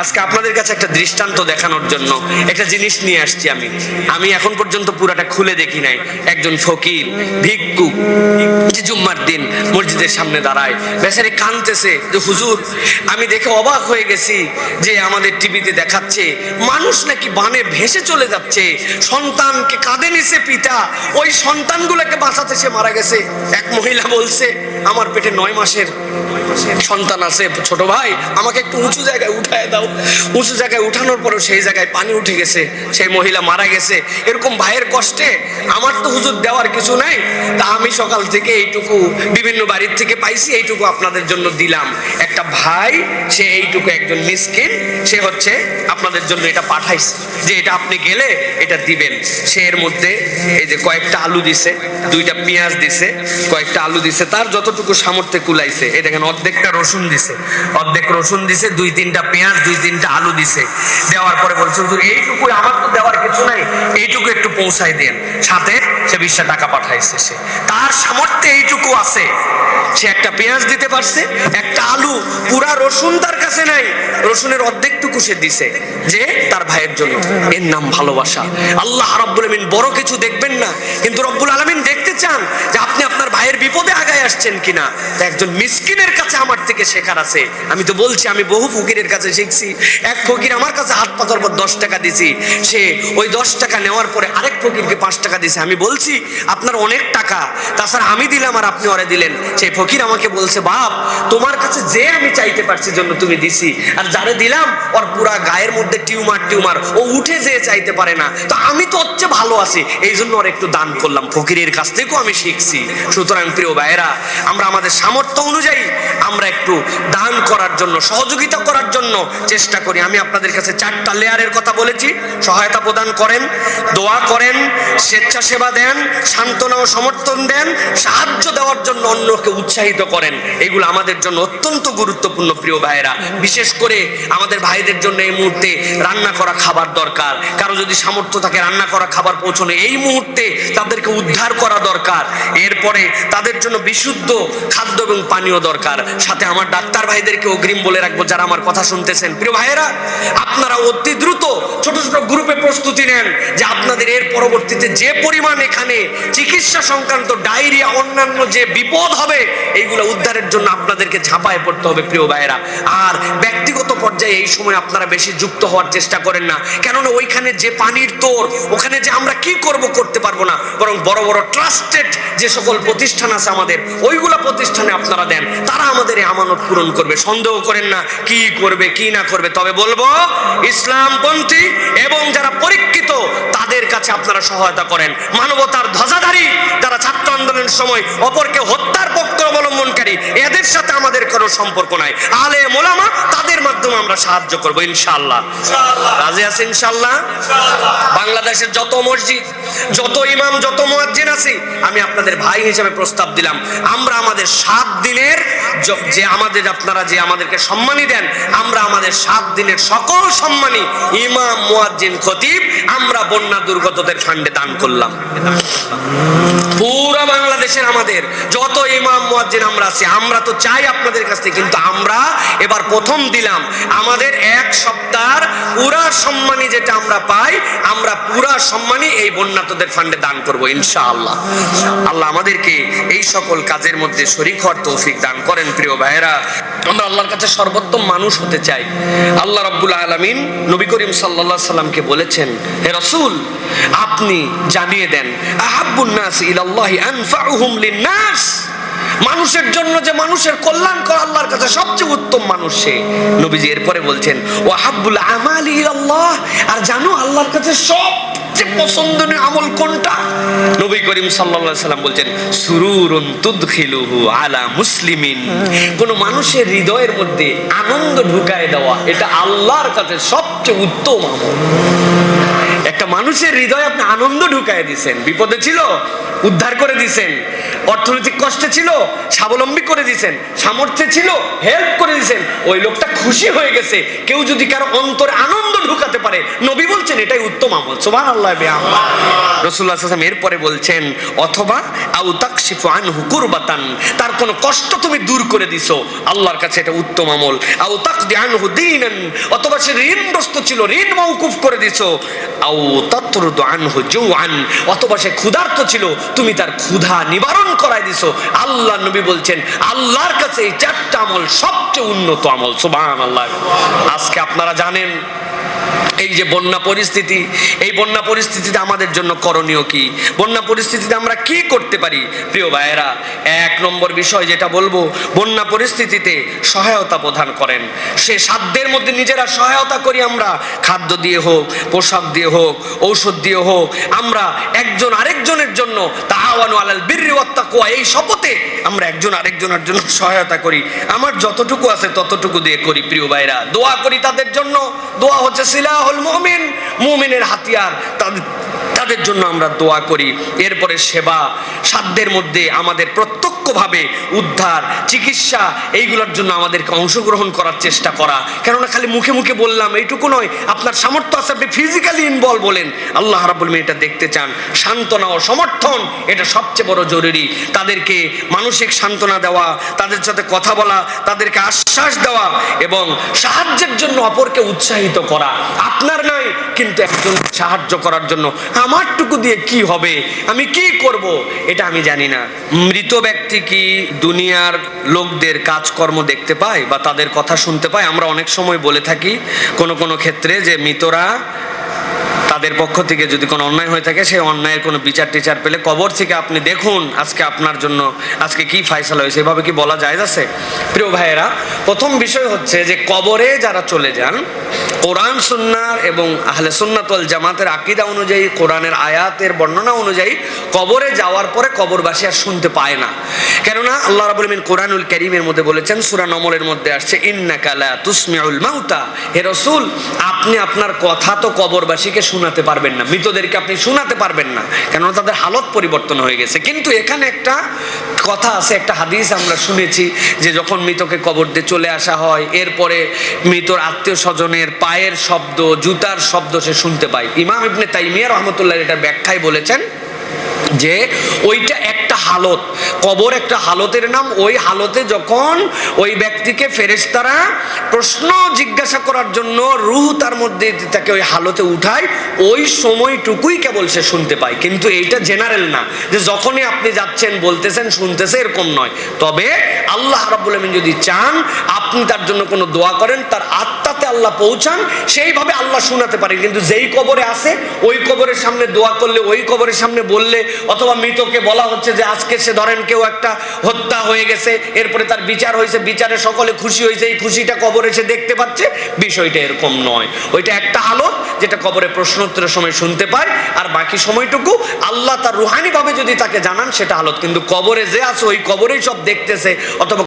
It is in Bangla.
আজকে আপনাদের কাছে একটা দৃষ্টান্ত দেখানোর জন্য একটা জিনিস নিয়ে আসছি আমি। আমি এখন পর্যন্ত পুরাটা খুলে দেখি নাই। একজন ফকির, ভিক্ষু জুম্মার দিন মসজিদের সামনে দাঁড়ায়। বেচারি কানতেছে যে, হুজুর, আমি দেখে অবাক হয়ে গেছি যে আমাদের টিভিতে দেখাচ্ছে, মানুষ নাকি বানে ভেসে চলে যাচ্ছে। সন্তানকে কাঁধে নিছে পিতা। ওই সন্তানগুলোকে বাঁচাতে সে মারা গেছে। এক মহিলা বলছে, আমার পেটে নয় মাসের। সন্তান আছে, ছোট ভাই, আমাকে একটু উঁচু জায়গায় উঠায় দাও। উঁচু জায়গায় উঠানোর পরেও সেই জায়গায় পানি উঠে গেছে, সেই মহিলা মারা গেছে। এরকম ভাইয়ের কষ্টে আমার তো হুজুর দেওয়ার কিছু নাই। তা আমি সকাল থেকে এইটুকু বিভিন্ন বাড়ির থেকে পাইছি, এইটুকু আপনাদের জন্য দিলাম। একটা ভাই, সে এইটুকু একজন মিসকিন সে হচ্ছে আপনাদের জন্য এটা পাঠাইছে। যে এটা আপনি গেলে এটা দিবেন। সে এর মধ্যে এই যে কয়েকটা আলু দিছে, দুইটা পেঁয়াজ দিছে, কয়েকটা আলু দিছে, তার যতটুকু সামর্থ্যে কুলাইছে। এই দেখেন, অর্ধেকটা রসুন দিছে। অর্ধেক রসুন দিছে, দুই তিনটা পেঁয়াজ, দুই তিনটা আলু দিছে। দেওয়ার পরে বলছে, হুজুর এইটুকু আমার তো দেওয়ার কিছু নাই। এইটুকু একটু পৌঁছাই দেন। সাথে সে বিশটা টাকা পাঠাইছে সে। তার সামর্থ্যে এইটুকু আছে। সে একটা পেঁয়াজ দিতে পারছে, একটা আলু, পুরা রসুন তার কাছে নাই। রসুনের অর্ধেকটুকু সে দিছে, যে তার ভাইয়ের জন্য। এর নাম ভালোবাসা। আল্লাহ রব্বুল আলমিন বড় কিছু দেখবেন না, কিন্তু রব্বুল আলমিন দেখতে চান যে আপনি আপনার ভাইয়ের বিপদে আগায় আসছেন কিনা। একজন মিসকিনের কাছে আমার থেকে শেখার আছে। আমি তো বলছি, আমি বহু ফকিরের কাছে শিখছি। এক ফকির আমার কাছে হাত পাতার পর দশ টাকা দিছি। সে ওই দশ টাকা নেওয়ার পরে আরেক ফকিরকে পাঁচ টাকা দিছে। আমি বলছি, আপনার অনেক টাকা, তাছাড়া আমি দিলাম আর আপনি ওরে দিলেন। ফকির আমাকে বলছে, বাপ, তোমার কাছে যে আমি চাইতে পারছি জন্য তুমি দিছি। আর যারে দিলাম, ওর পুরা গায়ের মধ্যে টিউমার টিউমার। ও উঠে যে চাইতে পারে না। তো আমি তো হচ্ছে ভালো আছি। এই জন্য ওর একটু দান করলাম। ফকিরের কাছ থেকেও আমি শিখছি। সুতরাং প্রিয় ভাইয়েরা, আমরা আমাদের সামর্থ্য অনুযায়ী আমরা একটু দান করার জন্য, সহযোগিতা করার জন্য চেষ্টা করি। আমি আপনাদের কাছে চারটা লেয়ারের কথা বলেছি। সহায়তা প্রদান করেন, দোয়া করেন, স্বেচ্ছাসেবা দেন, সান্ত্বনা ও সমর্থন দেন, সাহায্য দেওয়ার জন্য অন্যকে উৎসাহিত করেন। এগুলো আমাদের জন্য অত্যন্ত গুরুত্বপূর্ণ প্রিয় ভাইয়েরা। বিশেষ করে আমাদের ভাইদের জন্য এই মুহূর্তে রান্না করা খাবার দরকার। কারও যদি সামর্থ্য থাকে রান্না করা খাবার পৌঁছানো, এই মুহূর্তে তাদেরকে উদ্ধার করা দরকার। এরপরে তাদের জন্য বিশুদ্ধ খাদ্য এবং পানীয় দরকার। সাথে আমার ডাক্তার ভাইদেরকে অগ্রিম বলে রাখব যারা আমার কথা শুনতেছেন। প্রিয় ভাইয়েরা, আপনারা অতি দ্রুত ছোট ছোট গ্রুপে প্রস্তুতি নেন যে আপনাদের এর পরবর্তীতে যে পরিমাণ এখানে চিকিৎসা সংক্রান্ত ডায়রিয়া, অন্যান্য যে বিপদ হবে এইগুলো উদ্ধারের জন্য আপনাদেরকে ঝাঁপায় পড়তে হবে, প্রিয় ভাইয়েরা। আর ব্যক্তিগত পর্যায়ে এই সময় আপনারা বেশি যুক্ত হওয়ার চেষ্টা করেন না। কেননা ওইখানে যে পানির তোর, ওখানে যে আমরা কি করব করতে পারব না, বরং বড় বড় ট্রাস্টেড যে সকল প্রতিষ্ঠান আছে আমাদের, ওইগুলো প্রতিষ্ঠানে আপনারা দেন। তারা আমাদের এই আমানত পূরণ করবে। সন্দেহ করেন না কি করবে, কি না করবে। তবে বলব, ইসলামপন্থী এবং যারা পরীক্ষিত কাছে আপনারা সহায়তা করেন। মানবতার ধ্বজাধারী যারা ছাত্র আন্দোলনের সময় অপরকে হত্যার পক্ষ অবলম্বনকারী, এদের সাথে আমাদের কোনো সম্পর্ক নাই। আলে মোলামা, তাদের মাধ্যমে আমরা সাহায্য করব ইনশাআল্লাহ। রাজি আছে ইনশাআল্লাহ? বাংলাদেশের যত মসজিদ, যত ইমাম, যত মুয়াজ্জিন আছে, আমি আপনাদের ভাই হিসেবে প্রস্তাব দিলাম। আমরা আমাদের সাত দিনের যে আমাদের আপনারা যে আমাদেরকে সম্মানী দেন, আমরা আমাদের সাত দিনের সকল সম্মানী ইমাম, মুয়াজ্জিন, খতিব আমরা বন্যা দুর্গতদের ফান্ডে দান করলাম। পুরো বাংলাদেশের আমাদের, যত ইমাম, মুয়াজ্জিন আমরা আছি, আমরা তো চাই আপনাদের কাছ থেকে, কিন্তু আমরা এবার প্রথম দিলাম। আমাদের এক সপ্তাহ পুরা সম্মানী যেটা আমরা পাই, আমরা পুরা সম্মানী এই বন্যাতদের ফান্ডে দান করব, ইনশাআল্লাহ। আল্লাহ আমাদেরকে এই সকল কাজের মধ্যে শরীক হওয়ার তৌফিক দান করেন, প্রিয় ভাইয়েরা। আমরা আল্লাহর কাছে সর্বোত্তম মানুষ হতে চাই। আল্লাহ রাব্বুল আলামিন নবী করিম সাল্লাল্লাহু সাল্লামকে বলেছেন হে রাসূল, আপনি জানিয়ে দেন, আহাব্বুন নাস ইলাল্লাহি আনফাউহুম লিন-নাস। মানুষের জন্য যে মানুষের কল্যাণ আল্লাহর কাছে সবচেয়ে উত্তম মানুষ সে। নবীজি এরপরে বলছেন ও হাব্বুল আল্লাহ আর জানো আল্লাহর কাছে সবচেয়ে পছন্দনীয় আমল কোনটা? নবী করিম সাল্লাল্লাহু সাল্লাম বলছেন, সুরুরুন তুদখিলুহু আলা মুসলিমিন। কোন মানুষের হৃদয়ের মধ্যে আনন্দ ঢুকায় দেওয়া, এটা আল্লাহর কাছে সবচেয়ে উত্তম আমল। একটা মানুষের হৃদয় আপনি আনন্দ ঢুকায় দিছেন বিপদে ছিল উদ্ধার করে দিছেন অর্থনৈতিক কষ্টে ছিল, স্বাবলম্বী করে দিয়েছেন, সামর্থ্যে ছিল হেল্প করে দিয়েছেন, ওই লোকটা খুশি হয়ে গেছে। কেউ যদি কারও অন্তরে আনন্দ ঢুকাতে পারে, নবী বলছেন এটাই উত্তম আমল। সোবান আল্লাহ রসুল্লাহ আসলাম এরপরে বলছেন, অথবা আউ তাকশিফু আনহু কুরবাতান তার কোনো কষ্ট তুমি দূর করে দিছো। আল্লাহর কাছে এটা উত্তম আমল। আউ তাকদি আনহু দীনান, অথবা সে ঋণগ্রস্ত ছিল, ঋণ মওকুফ করে দিছো। আউ তাতরুদু আনহু জুআন, অথবা সে ক্ষুধার্ত ছিল, তুমি তার ক্ষুধা নিবারণ করায় দিছো। আল্লাহ নবী বলছেন, আল্লাহর কাছে এই চারটা আমল সবচেয়ে উন্নত আমল সুবাহ আল্লাহ আজকে আপনারা জানেন এই যে বন্যা পরিস্থিতি, এই বন্যা পরিস্থিতিতে আমাদের জন্য করণীয় কি? বন্যা পরিস্থিতিতে আমরা কি করতে পারি? প্রিয় ভাইয়েরা, এক নম্বর বিষয় যেটা বলব, বন্যা পরিস্থিতিতে সহায়তা প্রদান করেন। সে সাধ্যের মধ্যে নিজেরা সহায়তা করি আমরা। খাদ্য দিয়ে হোক, পোশাক দিয়ে হোক, ঔষধ দিয়ে হোক, আমরা একজন আরেকজনের জন্য তাহাওয়ানু আলাল বিররি ওয়াত্তাকওয়া এই শপথে আমরা একজন আরেকজনের জন্য সহায়তা করি। আমার যতটুকু আছে ততটুকু দিয়ে করি, প্রিয় ভাইরা দোয়া করি তাদের জন্য। দোয়া হচ্ছে সিলাহুল মুমিন মুমিনের হাতিয়ার তাদের তাদের জন্য আমরা দোয়া করি। এরপরে সেবা, সাধ্যের মধ্যে আমাদের প্রত্যক্ষভাবে উদ্ধার, চিকিৎসা, এইগুলোর জন্য আমাদেরকে অংশগ্রহণ করার চেষ্টা করা। কেননা খালি মুখে মুখে বললাম, এইটুকু নয়, আপনার সামর্থ্য আছে আপনি ফিজিক্যালি ইনভলভ বলেন। আল্লাহ রাবুল এটা দেখতে চান। সান্ত্বনা ও সমর্থন, এটা সবচেয়ে বড় জরুরি। তাদেরকে মানসিক সান্ত্বনা দেওয়া, তাদের সাথে কথা বলা, তাদেরকে আশ্বাস দেওয়া এবং সাহায্যের জন্য অপরকে উৎসাহিত করা। আপনার নয়, কিন্তু একজন সাহায্য করার জন্য। আমারটুকু দিয়ে কি হবে? আমি কি করব? এটা আমি জানি না। মৃত ব্যক্তি কি দুনিয়ার লোকদের কাজকর্ম দেখতে পায় বা তাদের কথা শুনতে পায়? আমরা অনেক সময় বলে থাকি কোনো কোনো ক্ষেত্রে যে মৃতরা তাদের পক্ষ থেকে যদি কোনো অন্যায় হয়ে থাকে, সেই অন্যায়ের কোনো বিচার টিচার পেলে কবর থেকে আপনি দেখুন আজকে আপনার জন্য, আজকে কি ফাইসালা হয়েছে, এভাবে কি বলা যায় আছে? প্রিয় ভাইয়েরা, প্রথম বিষয় হচ্ছে যে কবরে যারা চলে যান, কোরআন সুন্নার এবং আহলে সুন্নাতল জামাতের আকিদা অনুযায়ী, কোরআনের আয়াতের বর্ণনা অনুযায়ী কবরে যাওয়ার পরে কবরবাসী আর শুনতে পায় না। কেননা আল্লাহ রাবুল মিন কোরআনুল করিমের মধ্যে বলেছেন, সূরা নমলের মধ্যে আসছে, ইন্নাকা লা তুসমিউল মাউতা হে রসুল, আপনি আপনার কথা তো কবরবাসীকে শোনাতে পারবেন না, মৃতদেরকে আপনি শোনাতে পারবেন না, কেননা তাদের হালত পরিবর্তন হয়ে গেছে। কিন্তু এখানে একটা কথা আছে, একটা হাদিস আমরা শুনেছি যে যখন মৃতকে কবর দিয়ে চলে আসা হয়, এরপরে মৃতর আত্মীয় স্বজনের পায়ের শব্দ, জুতার শব্দ সে শুনতে পায়। ইমাম ইবনে তাইমিয়া রহমতুল্লাহ এটা ব্যাখ্যায় বলেছেন যে ওইটা একটা হালত। কবর একটা হালতের নাম, ওই হালতে যখন ওই ব্যক্তিকে ফেরেশতারা প্রশ্ন জিজ্ঞাসা করার জন্য রুহ তার মধ্যে তাকে ওই হালতে উঠায়, ওই সময়টুকুই কেবল সে শুনতে পায়। কিন্তু এইটা জেনারেল না। যে যখনই আপনি যাচ্ছেন, বলতেছেন, শুনতেছে, এরকম নয়। তবে আল্লাহ রাব্বুল আমিন যদি চান, আপনি তার জন্য কোনো দোয়া করেন, তার আত্মাতে আল্লাহ পৌঁছান, সেইভাবে আল্লাহ শোনাতে পারেন। কিন্তু যেই কবরে আছে, ওই কবরের সামনে দোয়া করলে, ওই কবরের সামনে বললে, অথবা মৃতকে বলা হচ্ছে যে, আজকে সে ধরেন কেউ একটা হত্যা হয়ে গেছে, এরপরে তার বিচার হয়েছে, বিচারে সকলে খুশি হয়েছে, এই খুশিটা কবরে সে দেখতে পাচ্ছে, বিষয়টা এরকম নয়। ওইটা একটা হালত যেটা কবরে প্রশ্নোত্তরের সময় শুনতে পায়, আর বাকি সময়টুকু আল্লাহ তার রুহানিভাবে যদি তাকে জানান, সেটা হালত কিন্তু কবরে যে আছে, ওই কবরেই সব দেখতেছে, অথবা